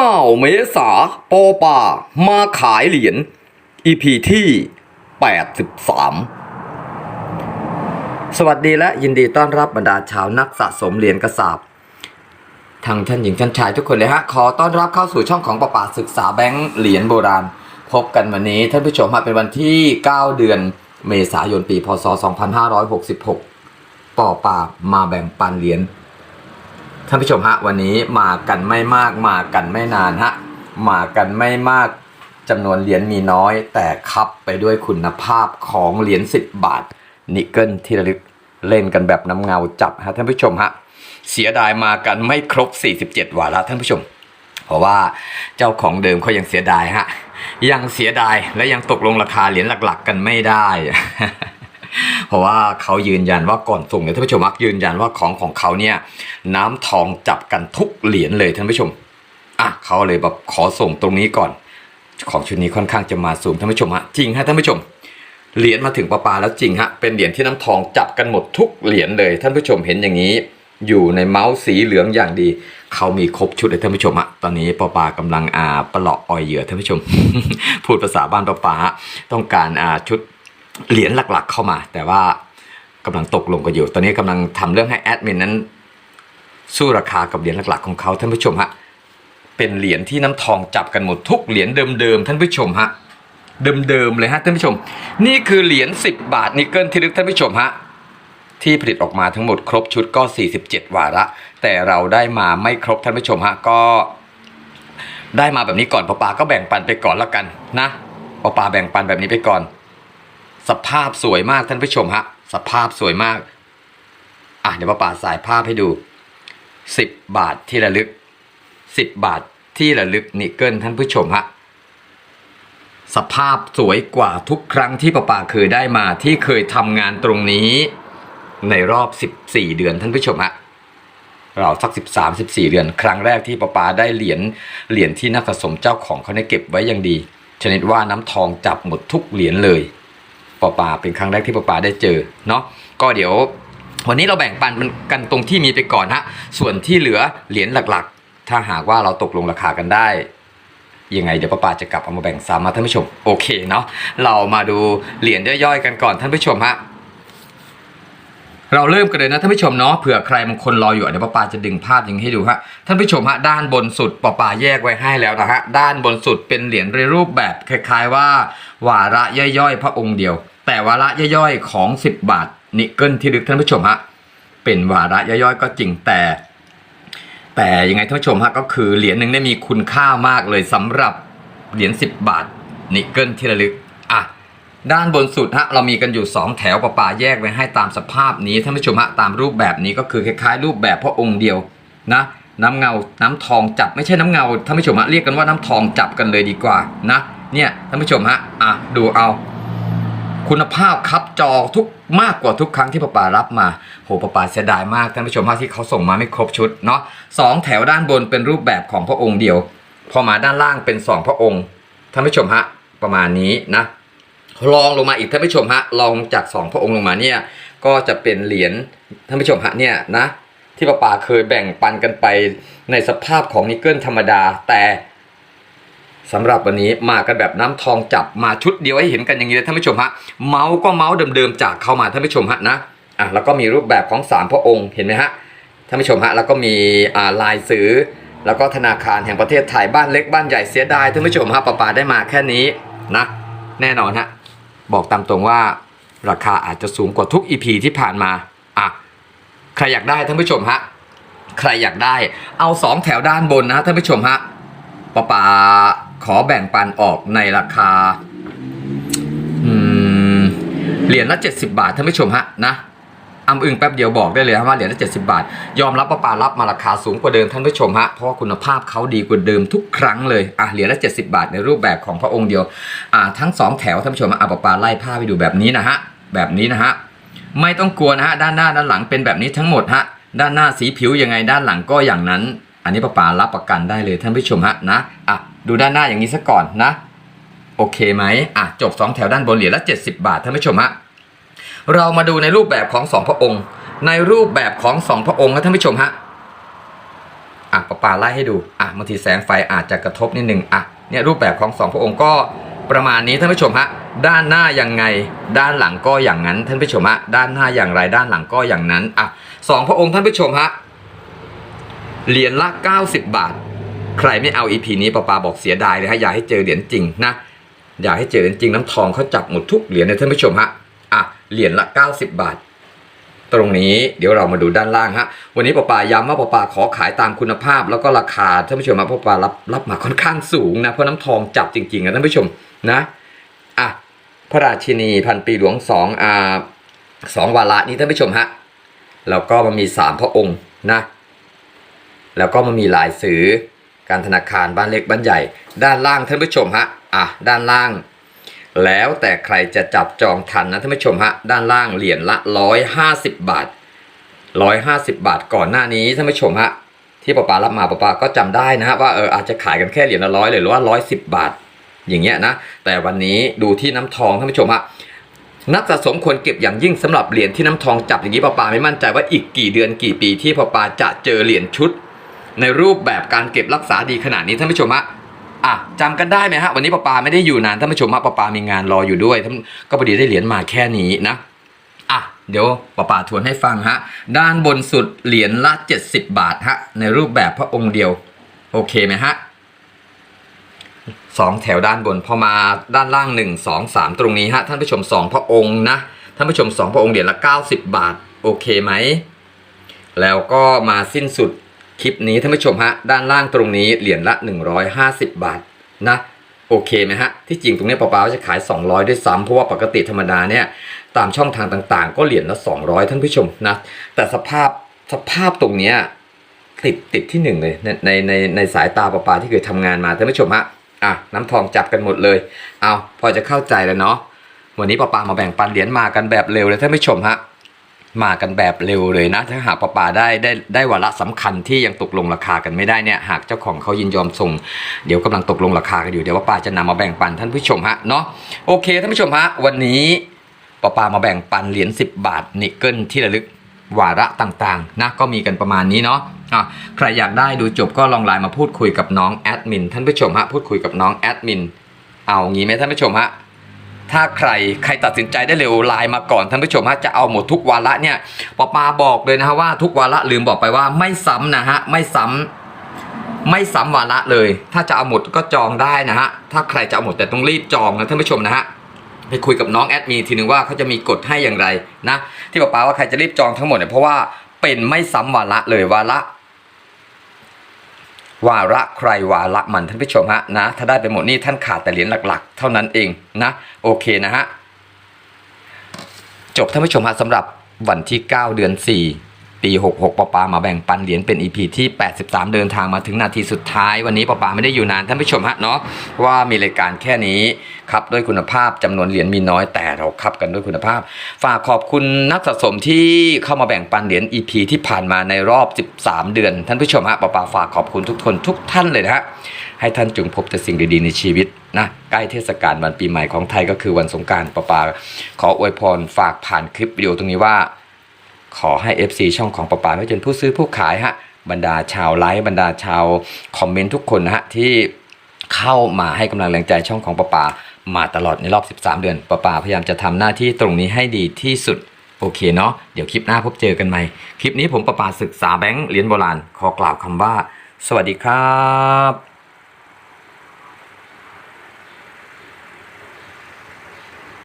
9 เมษาปอป่า มาขายเหรียญ EP ที่ 83 สวัสดีและยินดีต้อนรับบรรดาชาวนักสะสมเหรียญกระสาบทางท่านหญิงท่านชายทุกคนเลยฮะ ขอต้อนรับเข้าสู่ช่องของประป่าศึกษาแบงค์เหรียญโบราณ พบกันวันนี้ท่านผู้ชมฮะเป็นวันที่ 9 เดือนเมษายนปี พศ 2566ปอป่ามาแบ่งปันเหรียญ ท่านผู้ชมฮะวันนี้มากันไม่มากมากันไม่นานฮะมากันไม่มากจำนวนเหรียญมีน้อย แต่คับไปด้วยคุณภาพของเหรียญ10 บาท นิกเกิลที่ระลึกเล่นกันแบบน้ำเงาจับฮะท่านผู้ชมฮะเสียดายมากันไม่ครบ 47 วาระท่านผู้ชม เพราะว่าเจ้าของเดิมเขายังเสียดายฮะยังเสียดายและยังตกลงราคาเหรียญหลัก ๆ กันไม่ได้ เพราะว่าเขายืนยันว่าก่อนส่งเนี่ยท่านผู้ชมมักยืนยันว่าของของเขาเนี่ยน้ำทองจับกันทุกเหรียญเลยท่านผู้ชมอะเขาเลยแบบขอส่งตรงนี้ก่อน ของชุดนี้ค่อนข้างจะมาสูงท่านผู้ชมฮะจริงฮะท่านผู้ชมเหรียญมาถึงปลาปาแล้วจริงฮะเป็นเหรียญที่น้ำทองจับกันหมดทุกเหรียญเลยท่านผู้ชมเห็นอย่างนี้ อยู่ในเมาส์สีเหลืองอย่างดี เขามีครบชุดเลยท่านผู้ชมฮะตอนนี้ปลาปากำลังอ่าปลาะออยเหยื่อท่านผู้ชม พูดภาษาบ้านปลาปาฮะต้องการอ่าชุด เหรียญหลักๆ เข้ามา แต่ว่ากำลังตกลงกันอยู่ ตอนนี้กำลังทำเรื่องให้แอดมินนั้น สู้ราคากับเหรียญหลักๆ ของเขาท่านผู้ชมฮะเป็นเหรียญที่น้ำทองจับกันหมดทุกเหรียญเดิมๆท่านผู้ชมฮะเดิมๆเลยฮะท่านผู้ชม นี่คือเหรียญ10 บาทนิกเกิลที่ลึกท่านผู้ชมฮะที่ผลิตออกมาทั้งหมดครบชุดก็ 47 วาระ แต่เราได้มาไม่ครบท่านผู้ชมฮะก็ ได้มาแบบนี้ก่อนปอปาก็แบ่งปันไปก่อนแล้วกันนะปอปาแบ่งปันแบบนี้ไปก่อน สภาพสวยมากท่านผู้ชมฮะสภาพสวยมากอะเดี๋ยวปอปาสายภาพให้ดู 10 บาทที่ระลึก 10 บาทที่ระลึกนิกเกิลท่านผู้ชมฮะสภาพสวยกว่าทุกครั้งที่ปะปาเคยได้มาที่เคยทำงานตรงนี้ในรอบ 14 เดือนท่านผู้ชมฮะเราสัก 13 14 เดือน ครั้งแรกที่ปะปาได้เหรียญเหรียญที่นักสะสมเจ้าของเขาได้เก็บไว้อย่างดี ชนิดว่าน้ำทองจับหมดทุกเหรียญเลย ปะปาเป็นครั้งแรกที่ปะปาได้เจอเนาะก็เดี๋ยว วันนี้เราแบ่งปันกันตรงที่มีไปก่อนฮะส่วนที่เหลือเหรียญหลักๆ ถ้าหากว่าเราตกลงราคากันได้ยังไงเดี๋ยวป้าปาจะกลับเอามาแบ่งซ้ำมาท่านผู้ชมโอเคเนาะเรามาดูเหรียญย่อยๆกันก่อนท่านผู้ชมฮะ เราเริ่มกันเลยนะท่านผู้ชมเนาะเผื่อใครบางคนรออยู่เดี๋ยวป้าปาจะดึงภาพอย่างให้ดูฮะท่านผู้ชมฮะด้านบนสุดป้าปาแยกไว้ให้แล้วนะฮะด้านบนสุดเป็นเหรียญในรูปแบบคล้าย ๆว่า วาระย่อยๆ พระองค์เดียว แต่วาระย่อยๆของ 10 บาทนิกเกิลที่ลึกท่านผู้ชมฮะเป็นวาระย่อยๆก็จริงแต่ แต่ยังไงท่านผู้ชมฮะก็คือเหรียญหนึ่งได้มีคุณค่ามากเลยสำหรับเหรียญ10 บาทนิกเกิลที่ระลึก ด้านบนสุดฮะเรามีกันอยู่ 2 แถวประปาแยกไว้ให้ตามสภาพนี้ท่านผู้ชมฮะตามรูปแบบนี้ก็คือคล้ายๆ รูปแบบพระองค์เดียวนะน้ำเงา น้ำทองจับไม่ใช่น้ำเงาท่านผู้ชมฮะเรียกกันว่าน้ำทองจับกันเลยดีกว่านะเนี่ยท่านผู้ชมฮะอะดูเอา คุณภาพครับจอทุกมากกว่าทุกครั้งที่ป้าป่ารับมาโหป้าป่าเสียดายมากท่านผู้ชมฮะที่เขาส่งมาไม่ครบชุดเนาะสองแถวด้านบนเป็นรูปแบบของพระองค์เดียว พอมาด้านล่างเป็นสองพระองค์ท่านผู้ชมฮะประมาณนี้นะ ลองลงมาอีกท่านผู้ชมฮะลองจากสองพระองค์ลงมาเนี่ยก็จะเป็นเหรียญท่านผู้ชมฮะเนี่ยนะที่ป้าป่าเคยแบ่งปันกันไปในสภาพของนิกเกิลธรรมดาแต่สำหรับวันนี้มากันแบบน้ำทองจับมาชุดเดียวให้เห็นกันอย่างนี้เลยท่านผู้ชมฮะเมาส์ก็เมาส์เดิมๆจากเข้ามาท่านผู้ชมฮะนะอะแล้วก็มีรูปแบบของสามพระองค์เห็นไหมฮะท่านผู้ชมฮะแล้วก็มีอ่าลายซื้อแล้วก็ธนาคารแห่งประเทศไทยบ้านเล็กบ้านใหญ่เสียดายท่านผู้ชมฮะปาปาได้มาแค่นี้นะแน่นอนฮะ บอกตามตรงว่าราคาอาจจะสูงกว่าทุก EP ที่ผ่านมาอะใครอยากได้ท่านผู้ชมฮะใครอยากได้เอาสองแถวด้านบนนะท่านผู้ชมฮะปาปาขอแบ่งปันออกในราคาเหรียญละ 70 บาทท่านผู้ชมฮะนะ อำอึงแป๊บเดียวบอกได้เลยว่าเหรียญละ70บาท ยอมรับปาปารับมาราคาสูงกว่าเดิมท่านผู้ชมฮะเพราะว่าคุณภาพเขาดีกว่าเดิมทุกครั้งเลยอะเหรียญละ70บาทในรูปแบบของพระองค์เดียวอ่าทั้งสองแถวท่านผู้ชมฮะอะปาปาไล่ภาพไปดูแบบนี้นะฮะแบบนี้นะฮะไม่ต้องกลัวนะฮะด้านหน้าด้านหลังเป็นแบบนี้ทั้งหมดฮะด้านหน้าสีผิวยังไงด้านหลังก็อย่างนั้น อันนี้ป้าปารับประกันได้เลยท่านผู้ชมฮะนะอะดูด้านหน้าอย่างนี้ซะก่อนนะ โอเคไหมอะจบ 2 แถวด้านบนเหรียญละ70 บาทท่านผู้ชมฮะ เรามาดูในรูปแบบของสองพระองค์ ในรูปแบบของสองพระองค์นะท่านผู้ชมฮะอะปะปาไล่ให้ดูอะบางทีแสงไฟอาจจะกระทบนิดนึงอะเนี่ยรูปแบบของสองพระองค์ก็ประมาณนี้ท่านผู้ชมฮะด้านหน้ายังไง ด้านหลังก็อย่างนั้นท่านผู้ชมฮะด้านหน้าอย่างไรด้านหลังก็อย่างนั้นอะสองพระองค์ท่านผู้ชมฮะเหรียญละ 90 บาท ใครไม่เอา EP นี้ปะปาบอกเสียดายเลยฮะอยากให้เจอเหรียญจริงนะอยากให้เจอเหรียญจริงน้ำทองเขาจับหมดทุกเหรียญเลยท่านผู้ชมฮะ อะเหรียญละ 90 บาท ตรงนี้เดี๋ยวเรามาดูด้านล่างฮะวันนี้ปะปาย้ำว่าปะปาขอขายตามคุณภาพ แล้วก็ราคาท่านผู้ชมมาปะปารับรับมาค่อนข้างสูงนะเพราะน้ำทองจับจริงๆนะท่านผู้ชมนะอะพระราชินีพันปีหลวงสองอ่าสองวาระนี้ท่านผู้ชมฮะแล้วก็มันมีสามพระองค์นะแล้วก็มันมีหลายสือการธนาคารบ้านเล็กบ้านใหญ่ ด้านล่างท่านผู้ชมฮะอะด้านล่าง แล้วแต่ใครจะจับจองทันนะท่านผู้ชมฮะด้านล่างเหรียญละ 150 บาท 150 บาทก่อนหน้านี้ท่านผู้ชมฮะที่ป้าปารับมาป้าปาก็จำได้นะฮะว่าเอออาจจะขายกันแค่เหรียญละร้อยหรือว่า 110 บาท อย่างเงี้ยนะแต่วันนี้ดูที่น้ำทองท่านผู้ชมฮะนักสะสมควรเก็บอย่างยิ่งสำหรับเหรียญที่น้ำทองจับอย่างนี้ป้าปาไม่มั่นใจว่าอีกกี่เดือนกี่ปีที่ป้าปาจะเจอเหรียญชุด ในรูปแบบการเก็บรักษาดีขนาดนี้ท่านผู้ชมฮะ อะจำกันได้ไหมฮะวันนี้ปาปาไม่ได้อยู่นานท่านผู้ชมฮะปาปามีงานรออยู่ด้วยท่านก็พอดีได้เหรียญมาแค่นี้นะอะเดี๋ยวปาปาทวนให้ฟังฮะ ด้านบนสุดเหรียญละ 70 บาทฮะ ในรูปแบบพระองค์เดียว โอเคไหมฮะสองแถวด้านบนพอมาด้านล่าง 1 2 3 ตรงนี้ฮะ ท่านผู้ชม 2 พระองค์นะ ท่านผู้ชม 2 พระองค์เหรียญละ 90 บาท โอเคไหม แล้วก็มาสิ้นสุด คลิปนี้ท่านผู้ชมฮะด้านล่างตรงนี้เหรียญละ 150 บาทนะโอเคไหมฮะที่จริงตรงนี้ปาปาจะขาย 200 ด้วยซ้ำเพราะว่าปกติธรรมดาเนี่ยตามช่องทางต่างๆ ก็เหรียญละ 200 ท่านผู้ชมนะแต่สภาพสภาพตรงเนี้ยติดติดที่หนึ่งเลยในในในในสายตาปาปาที่เคยทำงานมาท่านผู้ชมฮะอะน้ำทองจับกันหมดเลย เอาพอจะเข้าใจแล้วเนาะวันนี้ปาปามาแบ่งปันเหรียญมากันแบบเร็วเลยท่านผู้ชมฮะ มากันแบบเร็วเลยนะ ถ้าหากปลาปาได้ได้ได้วาระสำคัญที่ยังตกลงราคากันไม่ได้เนี่ยหากเจ้าของเขายินยอมส่ง เดี๋ยวกำลังตกลงราคากันอยู่เดี๋ยวปลาปาจะนำมาแบ่งปันท่านผู้ชมฮะเนาะโอเคท่านผู้ชมฮะวันนี้ปลาปามาแบ่งปันเหรียญ10 บาทนิกเกิลที่ระลึกวาระต่างๆนะก็มีกันประมาณนี้เนาะอะใครอยากได้ดูจบก็ลองไลน์มาพูดคุยกับน้องแอดมินท่านผู้ชมฮะพูดคุยกับน้องแอดมินเอางี้ไหมท่านผู้ชมฮะ ถ้าใครใครตัดสินใจได้เร็วไลน์มาก่อนท่านผู้ชมฮะจะเอาหมดทุกวาระเนี่ยปอปาบอกเลยนะฮะว่าทุกวาระลืมบอกไปว่าไม่ซ้ำนะฮะไม่ซ้ำไม่ซ้ำวาระเลย ถ้าจะเอาหมดก็จองได้นะฮะถ้าใครจะเอาหมดแต่ต้องรีบจองนะท่านผู้ชมนะฮะไปคุยกับน้องแอดมีทีนึงว่าเขาจะมีกฎให้อย่างไรนะที่ปอปาว่าใครจะรีบจองทั้งหมดเนี่ยเพราะว่าเป็นไม่ซ้ำวาระเลยวาระ วาระใครวาระมันท่านผู้ชมฮะนะถ้าได้ไปหมดนี่ท่านขาดแต่เหรียญหลักๆ เท่านั้นเองนะโอเคนะฮะจบท่านผู้ชมฮะสำหรับวันที่ 9 เดือน 4 ปี 66ปอปามาแบ่งปันเหรียญเป็น EP ที่ 83 เดินทางมาถึงนาทีสุดท้าย วันนี้ปอปาไม่ได้อยู่นานท่านผู้ชมฮะเนาะว่ามีรายการแค่นี้ครับด้วยคุณภาพจำนวนเหรียญมีน้อยแต่เราครับกันด้วยคุณภาพ ฝากขอบคุณนักสะสมที่เข้ามาแบ่งปันเหรียญ EP ที่ผ่านมาในรอบ 13 เดือน ท่านผู้ชมฮะปอปาฝากขอบคุณทุกคนทุกท่านเลยนะฮะให้ท่านจงพบแต่สิ่งดีๆในชีวิตนะใกล้เทศกาลวันปีใหม่ของไทยก็คือวันสงกรารปะปาขออวยพรฝากผ่านคลิปวิดีโอตรงนี้ว่า ขอให้ FC ช่องของปะปาไม่จนผู้ซื้อผู้ขายฮะบรรดาชาวไลฟ์บรรดาชาวคอมเมนต์ทุกคนนะฮะที่เข้ามาให้กำลังแรงใจช่องของปะปามาตลอดในรอบ 13 เดือนปะปาพยายามจะทำหน้าที่ตรงนี้ให้ดีที่สุดโอเคเนาะเดี๋ยวคลิปหน้าพบเจอกันใหม่ คลิปนี้ผมปะปาศึกษาแบงค์เหรียญโบราณขอกล่าวคำว่า สวัสดีครับ